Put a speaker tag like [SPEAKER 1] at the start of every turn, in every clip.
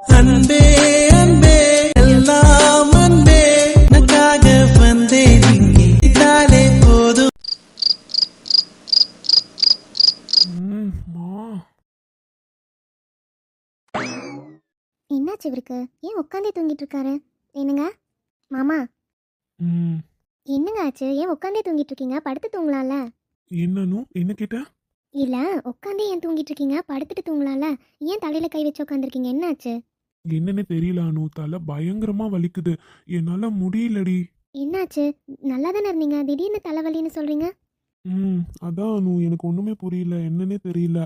[SPEAKER 1] அன்பே அன்பே எல்லாம் அன்பே. உனக்காக வந்தேன் இங்கே இதாலே போதும்.
[SPEAKER 2] என்னாச்சு இவருக்கு? ஏன் உட்காந்தே தூங்கிட்டு இருக்காரு? என்னங்க? மாமா. என்னங்க ஆச்சு? ஏன் உட்காந்தே தூங்கிட்டு இருக்கீங்க? படுத்து தூங்கலாம்ல?
[SPEAKER 3] என்னன்னு? என்ன கேட்ட?
[SPEAKER 2] இல்ல உட்காந்தே ஏன் தூங்கிட்டு இருக்கீங்க? படுத்துட்டு தூங்கலாம்ல? ஏன் தலையில கை வச்சு உட்காந்துருக்கீங்க என்னாச்சு?
[SPEAKER 3] என்னன்னு தெரியல அனு. தலை பயங்கரமா வலிக்குது. என்னால முடியலடி.
[SPEAKER 2] என்னாச்சு? நல்லா தானே இருந்தீங்க? திடீர்னு தலைவலின்னு சொல்றீங்க?
[SPEAKER 3] ம் அதான் அனு. எனக்கு ஒண்ணுமே புரியல. என்னன்னே தெரியல.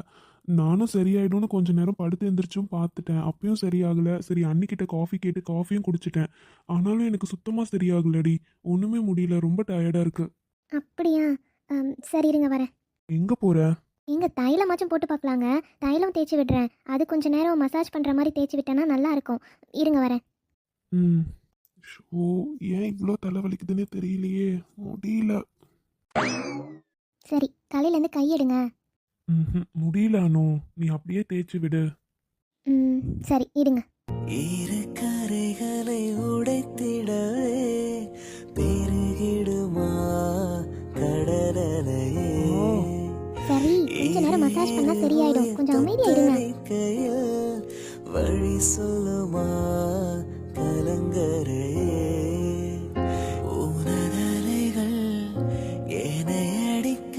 [SPEAKER 3] நானும் சரியாயிடும்னு கொஞ்ச நேரம் படுத்து எந்திரிச்சும் பார்த்துட்டேன். அப்பயும் சரியாகல. சரி அன்னிக்கிட்ட காஃபி கேட்டு காஃபியும் குடிச்சிட்டேன். ஆனாலும் எனக்கு சுத்தமா சரியாகலடி. ஒண்ணுமே முடியல. ரொம்ப டயர்டா இருக்கு.
[SPEAKER 2] அப்படியா? சரி இருங்க வரேன்.
[SPEAKER 3] எங்க போற?
[SPEAKER 2] எங்க தைலமாச்சும் போட்டு பார்க்கலாங்க தைலம் தேய்ச்சி விடுறேன். அது கொஞ்ச நேரம் மசாஜ் பண்ற மாதிரி தேய்ச்சி விட்டேன்னா நல்லா இருக்கும். இருங்க வரேன்.
[SPEAKER 3] ம். ஷோ ஏன் இவ்வளோ தலை வலிக்குதுன்னே தெரியலையே. முடியல.
[SPEAKER 2] சரி தலையிலேருந்து கையெடுங்க
[SPEAKER 3] ம்ஹும். முடியல அனு. நீ அப்படியே தேய்ச்சி விடு.
[SPEAKER 2] ம் சரி இருங்க.
[SPEAKER 1] இரு கரைகளை உடைத்திடவே
[SPEAKER 2] மசாஜ் பண்ணா சரியாயிடும். கொஞ்சம் அமைதியா இருங்க.
[SPEAKER 1] வழி சொல்லுமா கலங்கரையே உனதலைகள் என்னை அடிக்க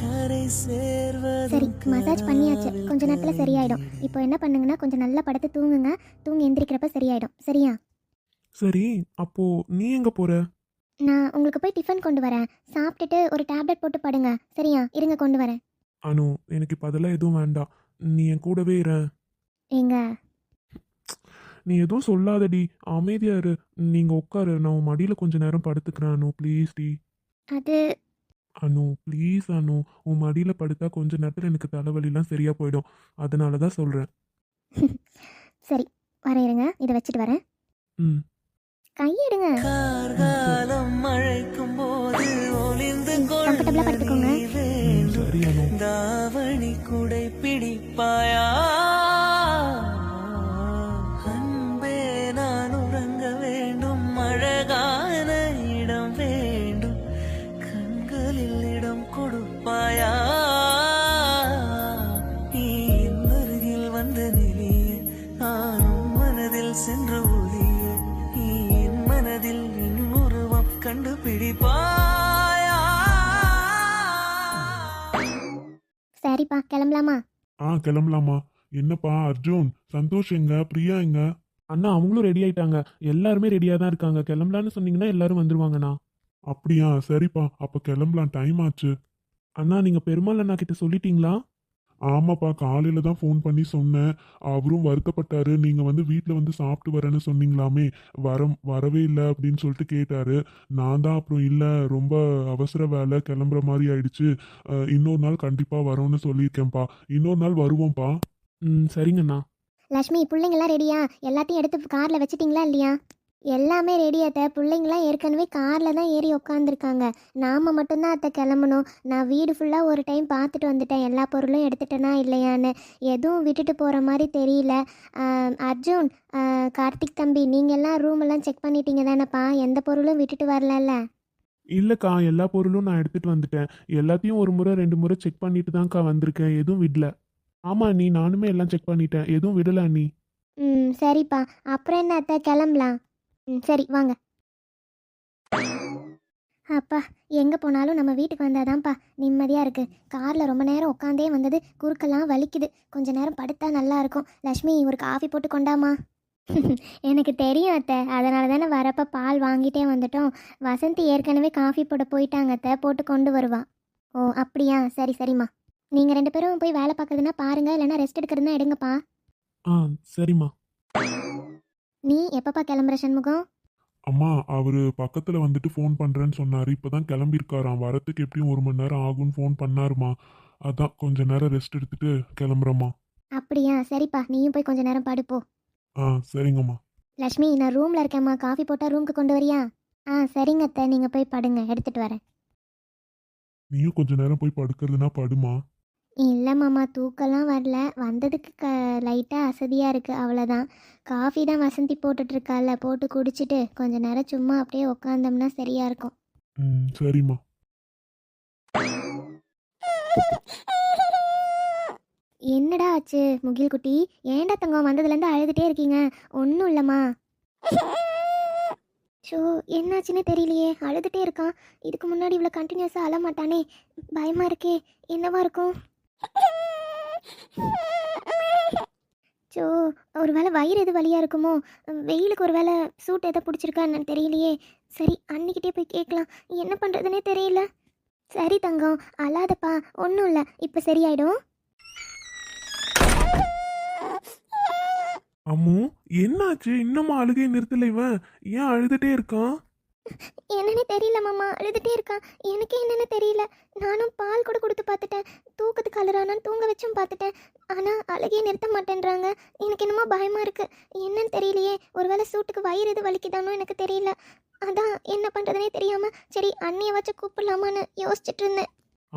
[SPEAKER 1] கரை சேர்வது
[SPEAKER 2] சரி மசாஜ் பண்ணியாச்சு. கொஞ்ச நேரத்துல சரியாயிடும். இப்போ என்ன பண்ணுங்கன்னா கொஞ்சம் நல்லா படுத்து தூங்குங்க. தூங்கி எந்திரிக்கிறப்ப சரியாயிடும். சரியா?
[SPEAKER 3] சரி அப்போ நீ எங்க போற?
[SPEAKER 2] நான் உங்களுக்கு போய் டிஃபன் கொண்டு வரேன். சாப்பிட்டுட்டு ஒரு டேப்லெட் போட்டு படுங்க. சரியா? இருங்க கொண்டு வரேன்.
[SPEAKER 3] அனு எனக்கு இப்போ அதெல்லாம் எதுவும் வேண்டாம். நீ என் கூடவே இரு.
[SPEAKER 2] ஏங்க
[SPEAKER 3] நீ எதுவும் சொல்லாதடி. அமைதியா இரு. நீங்க உட்காரு. நான் உன் மடியில கொஞ்ச நேரம் படுத்துக்கிறேன் அனு. ப்ளீஸ் டி.
[SPEAKER 2] அது?
[SPEAKER 3] அனு ப்ளீஸ் அனு. உன் மடியில படுத்தா கொஞ்ச நேரத்தில் எனக்கு தலைவலிலாம் சரியா போயிடும். அதனால தான் சொல்றேன்.
[SPEAKER 2] சரி வரேன் இருங்க. இதை வச்சுட்டு வரேன்.
[SPEAKER 3] ம்.
[SPEAKER 2] கையெடுங்க.
[SPEAKER 1] கார்காலம் மழைக்கும் போது ஒளிந்து
[SPEAKER 2] கம்ஃபர்டபுளா படுத்துக்கோங்க.
[SPEAKER 3] அறியணும்
[SPEAKER 1] தாவணி குடை பிடிப்பாயா?
[SPEAKER 2] கிளம்பலாமா?
[SPEAKER 3] என்னப்பா அர்ஜுன் சந்தோஷ் எங்க பிரியா எங்க? அண்ணா அவங்களும் ரெடி ஆயிட்டாங்க. எல்லாருமே ரெடியா தான் இருக்காங்க. கிளம்பலான்னு சொன்னீங்கன்னா எல்லாரும் வந்துருவாங்கண்ணா அப்படியா? சரிப்பா. அப்ப கிளம்பலாம். டைம் ஆச்சு. அண்ணா நீங்க பெருமாள் அண்ணா கிட்ட சொல்லிட்டீங்களா? ஆமாப்பா காலையில தான் ஃபோன் பண்ணி சொன்னேன். அவரும் வருத்தப்பட்டாரு. நீங்க வந்து வீட்டில் வந்து சாப்பிட்டு வரேன்னு சொன்னீங்களாமே. வர வரவே இல்லை அப்படின்னு சொல்லிட்டு கேட்டாரு. நான் தான் அப்புறம் இல்லை ரொம்ப அவசர வேலை கிளம்புற மாதிரி ஆயிடுச்சு. இன்னொரு நாள் கண்டிப்பா வரோம்னு சொல்லியிருக்கேன்ப்பா. இன்னொரு நாள் வருவோம்ப்பா. ம் சரிங்கண்ணா.
[SPEAKER 2] லக்ஷ்மி பிள்ளைங்களாம் ரெடியா எல்லாத்தையும் எடுத்து காரில் வச்சிட்டிங்களா இல்லையா? எல்லாமே ரெடி அத்தை. பிள்ளைங்களாம் ஏற்கனவே காரில் தான் ஏறி உட்காந்துருக்காங்க நாம் மட்டும்தான் அத்தை கிளம்பணும். நான் வீடு ஃபுல்லாக ஒரு டைம் பார்த்துட்டு வந்துட்டேன். எல்லா பொருளும் எடுத்துட்டேனா இல்லையான்னு. எதுவும் விட்டுட்டு போகிற மாதிரி தெரியல. அர்ஜுன் கார்த்திக் தம்பி நீங்கள் எல்லாம் ரூம் எல்லாம் செக் பண்ணிட்டீங்க தானேப்பா? எந்த பொருளும் விட்டுட்டு வரலல்ல?
[SPEAKER 3] இல்லைக்கா எல்லா பொருளும் நான் எடுத்துட்டு வந்துட்டேன். எல்லாத்தையும் ஒரு முறை ரெண்டு முறை செக் பண்ணிட்டு தான்க்கா வந்திருக்கேன். எதுவும் விடல. ஆமா நீ நானுமே எல்லாம் செக் பண்ணிட்டேன். எதுவும் விடல நீ.
[SPEAKER 2] ம் சரிப்பா. அப்புறம் என்ன அத்தை? கிளம்பலாம். ம் சரி வாங்க. அப்பா எங்கே போனாலும் நம்ம வீட்டுக்கு வந்தாதான்ப்பா. நிம்மதியாக இருக்குது காரில் ரொம்ப நேரம் உட்காந்தே வந்தது. குறுக்கெல்லாம் வலிக்குது. கொஞ்ச நேரம் படுத்தா நல்லா இருக்கும். லக்ஷ்மி ஒரு காஃபி போட்டு கொண்டாமா எனக்கு தெரியும் அத்தை. அதனால தானே வரப்போ பால் வாங்கிட்டே வந்துட்டோம். வசந்தி ஏற்கனவே காஃபி போட போயிட்டாங்க அத்தை. போட்டு கொண்டு வருவா. ஓ அப்படியா? சரி சரிம்மா. நீங்கள் ரெண்டு பேரும் போய் வேலை பார்க்குறதுனா பாருங்க. இல்லைன்னா ரெஸ்ட் எடுக்கிறதுனா எடுங்கப்பா.
[SPEAKER 3] ஆ சரிம்மா.
[SPEAKER 2] நீ எப்பப்பா கிளம்புற சண்முகம்?
[SPEAKER 3] அம்மா அவரு பக்கத்துல வந்துட்டு ஃபோன் பண்றேன்னு சொன்னாரு. இப்பதான் கிளம்பியிருக்காராம். வரத்துக்கு எப்படியும் ஒரு மணி நேரம் ஆகும்னு ஃபோன் பண்ணாருமா. அதான் கொஞ்ச நேரம் ரெஸ்ட் எடுத்துட்டு கிளம்புறேம்மா.
[SPEAKER 2] அப்படியா? சரிப்பா நீயும் போய் கொஞ்ச நேரம் படுப்போ.
[SPEAKER 3] ஆ சரிங்கம்மா.
[SPEAKER 2] லக்ஷ்மி நான் ரூமில் இருக்கேம்மா. காஃபி போட்டால் ரூமுக்கு கொண்டு வரியா? ஆ சரிங்க அத்தை. நீங்கள் போய் படுங்க. எடுத்துகிட்டு வரேன்.
[SPEAKER 3] நீயும் கொஞ்ச நேரம் போய் படுக்கிறதுனா படுமா?
[SPEAKER 2] இல்லை மாமா தூக்கம்லாம் வரல. வந்ததுக்கு க லைட்டாக அசதியாக இருக்குது அவ்வளோதான் காஃபி தான் வசந்தி போட்டுட்ருக்கால போட்டு குடிச்சிட்டு கொஞ்ச நேரம் சும்மா அப்படியே உக்காந்தோம்னா சரியாக இருக்கும்.
[SPEAKER 3] ம் சரிம்மா.
[SPEAKER 2] என்னடா ஆச்சு முகில் குட்டி? ஏன்டா தங்கம் வந்ததுலேருந்து அழுதுகிட்டே இருக்கீங்க? ஒன்றும் இல்லைம்மா. ஷோ என்னாச்சுன்னு தெரியலையே. அழுதுகிட்டே இருக்கான். இதுக்கு முன்னாடி இவ்வளோ கண்டினியூஸாக அழ மாட்டானே பயமாக இருக்கே. என்னவா இருக்கும்? ஸோ ஒரு வேளை வயிறு எது வழியாக இருக்குமோ? வெயிலுக்கு ஒரு வேளை சூட் எதை பிடிச்சிருக்கான்னு தெரியலையே. சரி அன்னிக்கிட்டே போய் கேட்கலாம். என்ன பண்ணுறதுனே தெரியல. சரி தங்கம் அழாதப்பா. ஒன்றும் இல்லை. இப்போ சரியாயிடும்.
[SPEAKER 3] அம்மு என்னாச்சு? இன்னுமா அழுகை நிறுத்தல இவன்? ஏன் அழுதுட்டே இருக்கான்?
[SPEAKER 2] என்னன்னு தெரியல மாமா. அழுதுகிட்டே இருக்கான். எனக்கே என்னென்னு தெரியல. நானும் பால் கூட கொடுத்து பார்த்துட்டேன். தூக்கத்துக்கு அழுறானான்னு தூங்க வச்சும் பார்த்துட்டேன். ஆனால் அழுகையே நிறுத்த மாட்டேன்றாங்க. எனக்கு என்னமோ பயமாக இருக்குது என்னன்னு தெரியலையே. ஒருவேளை சூட்டுக்கு வயிறு எது வலிக்குதானோ எனக்கு தெரியல. அதான் என்ன பண்ணுறதுனே தெரியாமல் சரி அண்ணியை வச்சு கூப்பிடலாமான்னு யோசிச்சுட்டு இருந்தேன்.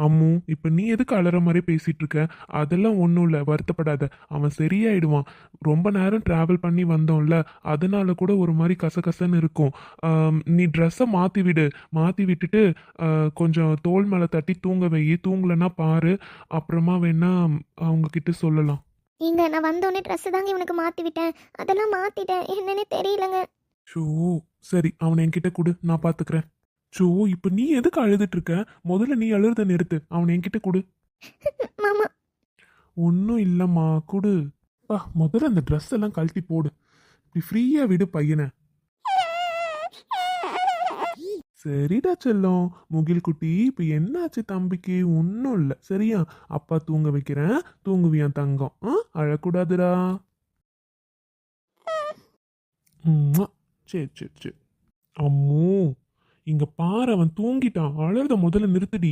[SPEAKER 3] அம்மு இப்ப நீ எதுக்கு அலற மாதிரி பேசிட்டு இருக்க? அதெல்லாம் ஒன்றும் இல்லை வருத்தப்படாத. அவன் சரியாயிடுவான். ரொம்ப நேரம் டிராவல் பண்ணி வந்தோம்ல அதனால கூட ஒரு மாதிரி கசகசன்னு இருக்கும். நீ ட்ரெஸ்ஸை மாற்றி விடு. மாற்றி விட்டுட்டு கொஞ்சம் தோல் மேலே தட்டி தூங்க வை. தூங்கலைன்னா பாரு. அப்புறமா வேணா அவங்க கிட்ட சொல்லலாம்.
[SPEAKER 2] இங்க நான் வந்தோடனே ட்ரெஸ்ஸு தாங்க இவனுக்கு மாற்றி விட்டேன். அதெல்லாம் மாற்றிட்டேன் என்னன்னே தெரியலங்க.
[SPEAKER 3] ஷோ சரி அவனை என்கிட்ட கொடு. நான் பார்த்துக்கிறேன் ஷோ இப்போ நீ எதுக்கு அழுதுட்டு இருக்க? முதல்ல நீ அழுறத நிறுத்து. அவனை என்கிட்ட கொடு.
[SPEAKER 2] மாமா.
[SPEAKER 3] ஒன்றும் இல்லைம்மா. கொடு. பா முதல்ல அந்த ட்ரெஸ் எல்லாம் கழட்டி போடு. இப்படி ஃப்ரீயா விடு பையனை. சரிடா செல்லம். முகில் குட்டி இப்போ என்னாச்சு தம்பிக்கு? ஒன்றும் இல்லை. சரியா? அப்பா தூங்க வைக்கிறேன். தூங்குவியான் தங்கம். ஆ அழக்கூடாதுடா. சரி சரி சரி அம்மோ. இங்க பாரு அவன் தூங்கிட்டான். அழறத முதல்ல நிறுத்துடி.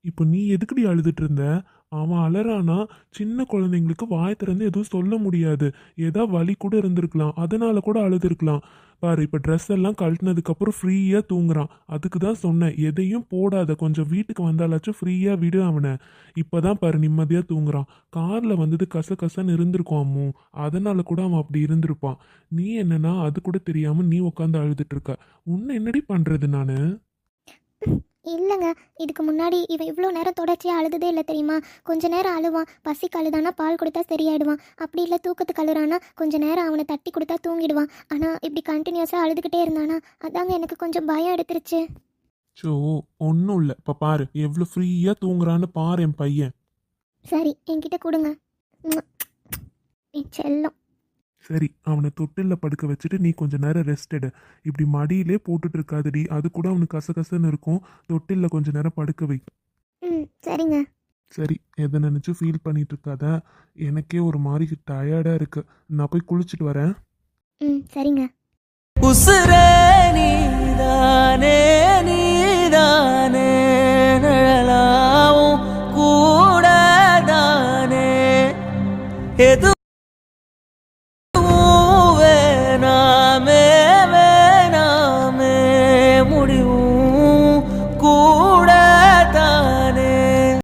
[SPEAKER 3] இப்போ நீ எதுக்குடி அழுதுட்டு இருந்த? அவன் அலறானா சின்ன குழந்தைங்களுக்கு வாய் திறந்து எதுவும் சொல்ல முடியாது. ஏதா வலி கூட இருந்திருக்கலாம். அதனால கூட அழுதுருக்கலாம். பாரு இப்போ ட்ரெஸ் எல்லாம் கழட்டினதுக்கப்புறம் ஃப்ரீயாக தூங்குறான். அதுக்கு தான் சொன்னேன் எதையும் போடாத. கொஞ்சம் வீட்டுக்கு வந்தாலாச்சும் ஃப்ரீயாக விடு அவனை. இப்போ தான் பாரு நிம்மதியாக தூங்குறான். காரில் வந்தது கசகசன்னு இருந்திருக்கும் அம்மு. அதனால கூட அவன் அப்படி இருந்திருப்பான். நீ என்னன்னா அது கூட தெரியாமல் நீ உட்காந்து அழுதுட்டு இருக்க. உன்னை என்னடி பண்ணுறது நான்?
[SPEAKER 2] இல்லைங்க இதுக்கு முன்னாடி இவன் இவ்வளோ நேரம் தொடர்ச்சியாக அழுததே இல்லை தெரியுமா? கொஞ்ச நேரம் அழுவான் பசிக்கு அழுதானா பால் கொடுத்தா சரியாயிடுவான். அப்படி இல்லை தூக்கத்துக்கு அழுறானா கொஞ்ச நேரம் அவனை தட்டி கொடுத்தா தூங்கிடுவான். ஆனால் இப்படி கண்டினியூஸாக அழுதுகிட்டே இருந்தானா? அதாங்க எனக்கு கொஞ்சம் பயம் எடுத்துருச்சு.
[SPEAKER 3] ஸோ ஒன்றும் இல்லை. இப்போ பாரு எவ்வளோ ஃப்ரீயாக தூங்குறான்னு பாரு என் பையன்.
[SPEAKER 2] சரி என்கிட்ட கொடுங்க. என் செல்லம்.
[SPEAKER 3] சரி அவனை தொட்டிலில் படுக்க வச்சுட்டு நீ கொஞ்ச நேரம் ரெஸ்ட் எடு. இப்படி மடியிலே போட்டுட்டு இருக்காதடி அது கூட அவனுக்கு கசகசன்னு இருக்கும். தொட்டிலில் கொஞ்ச நேரம் படுக்க வை.
[SPEAKER 2] ம் சரிங்க.
[SPEAKER 3] சரி எதை நினச்சும் ஃபீல் பண்ணிட்டு இருக்காத எனக்கே ஒரு மாதிரி டயர்டாக இருக்கு. நான் போய் குளிச்சுட்டு வரேன்.
[SPEAKER 2] ம் சரிங்க.
[SPEAKER 1] உசுரே நீதானே நீதானே நிழலாவும் கூடதானே. எது